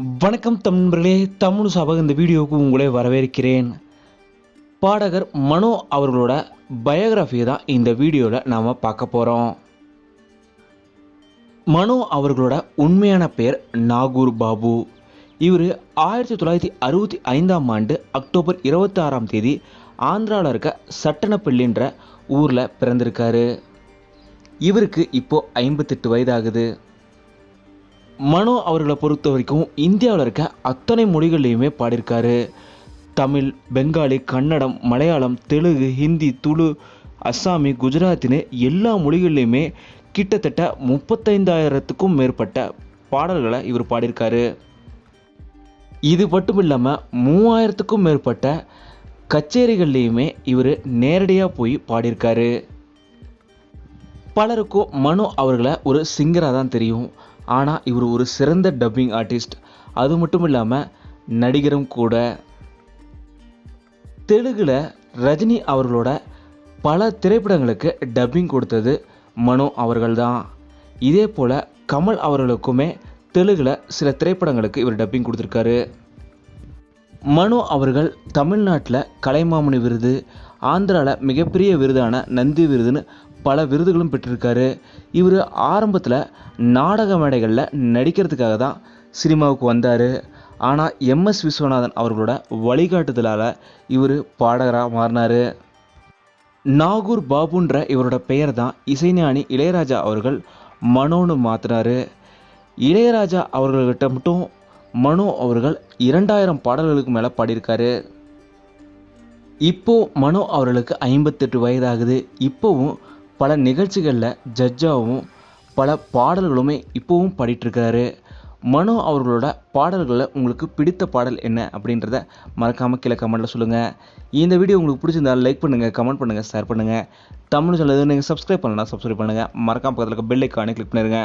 வணக்கம் தமிழர்களே தமிழ் சபக இந்த வீடியோவுக்கு உங்களை வரவேற்கிறேன். பாடகர் மனோ அவர்களோட பயோகிராஃபியை தான் இந்த வீடியோவில் நாம் பார்க்க போகிறோம் மனோ அவர்களோட உண்மையான பெயர் நாகூர் பாபு. இவர் ஆயிரத்தி தொள்ளாயிரத்தி அறுபத்தி ஐந்தாம் ஆண்டு அக்டோபர் இருபத்தி ஆறாம் தேதி ஆந்திராவில் இருக்க சட்டனப்பள்ளின்ற ஊரில் பிறந்திருக்காரு. இவருக்கு இப்போது ஐம்பத்தெட்டு வயதாகுது. மனோ அவர்களை பொறுத்த வரைக்கும் இந்தியாவில் இருக்க அத்தனை மொழிகள்லையுமே பாடியிருக்காரு. தமிழ் பெங்காலி கன்னடம் மலையாளம் தெலுங்கு ஹிந்தி துளு அஸ்ஸாமி குஜராத்தின்னு எல்லா மொழிகள்லையுமே கிட்டத்தட்ட முப்பத்தைந்தாயிரத்துக்கும் மேற்பட்ட பாடல்களை இவர் பாடியிருக்காரு. இது மட்டும் இல்லாமல் மூவாயிரத்துக்கும் மேற்பட்ட கச்சேரிகள்லேயுமே இவர் நேரடியாக போய் பாடியிருக்காரு. பலருக்கும் மனு அவர்களை ஒரு சிங்கராக தான் தெரியும். ஆனால் இவர் ஒரு சிறந்த டப்பிங் ஆர்டிஸ்ட் அது மட்டும் இல்லாமல் நடிகரும் கூட. தெலுங்கில் ரஜினி அவர்களோட பல திரைப்படங்களுக்கு டப்பிங் கொடுத்தது மனு அவர்கள்தான். இதே போல் கமல் அவர்களுக்குமே தெலுங்கில் சில திரைப்படங்களுக்கு இவர் டப்பிங் கொடுத்துருக்காரு. மனு அவர்கள் தமிழ்நாட்டில் கலைமாமணி விருது ஆந்திராவில் மிகப்பெரிய விருதான நந்தி விருதுன்னு பல விருதுகளும் பெற்றிருக்காரு. இவர் ஆரம்பத்தில் நாடக மேடைகளில் நடிக்கிறதுக்காக தான் சினிமாவுக்கு வந்தார். ஆனால் எம்எஸ் விஸ்வநாதன் அவர்களோட வழிகாட்டுதலால் இவர் பாடகராக மாறினார். நாகூர் பாபுன்ற இவரோட பெயர் தான் இசைஞானி இளையராஜா அவர்கள் மனோன்னு மாற்றினார் இளையராஜா அவர்கள்கிட்ட மட்டும் மனோ அவர்கள் இரண்டாயிரம் பாடல்களுக்கு மேலே பாடியிருக்காரு. இப்போது மனோ அவர்களுக்கு ஐம்பத்தெட்டு வயதாகுது. இப்போவும் பல நிகழ்ச்சிகளில் ஜட்ஜாகவும் பல பாடல்களுமே இப்போவும் பாடிட்டுருக்காரு மனோ அவர்களோட பாடல்களில் உங்களுக்கு பிடித்த பாடல் என்ன அப்படின்றத மறக்காமல் கீழே கமெண்ட்டில் சொல்லுங்கள் இந்த வீடியோ உங்களுக்கு பிடிச்சிருந்தால் லைக் பண்ணுங்கள் கமெண்ட் பண்ணுங்கள் ஷேர் பண்ணுங்கள் தமிழ் சொல்லுது நீங்கள் சப்ஸ்கிரைப் பண்ணலாம் சப்ஸ்கிரைப் பண்ணுங்கள் மறக்காம பக்கத்தில் இருக்க பெல் ஐக்கானே கிளிக் பண்ணிடுங்க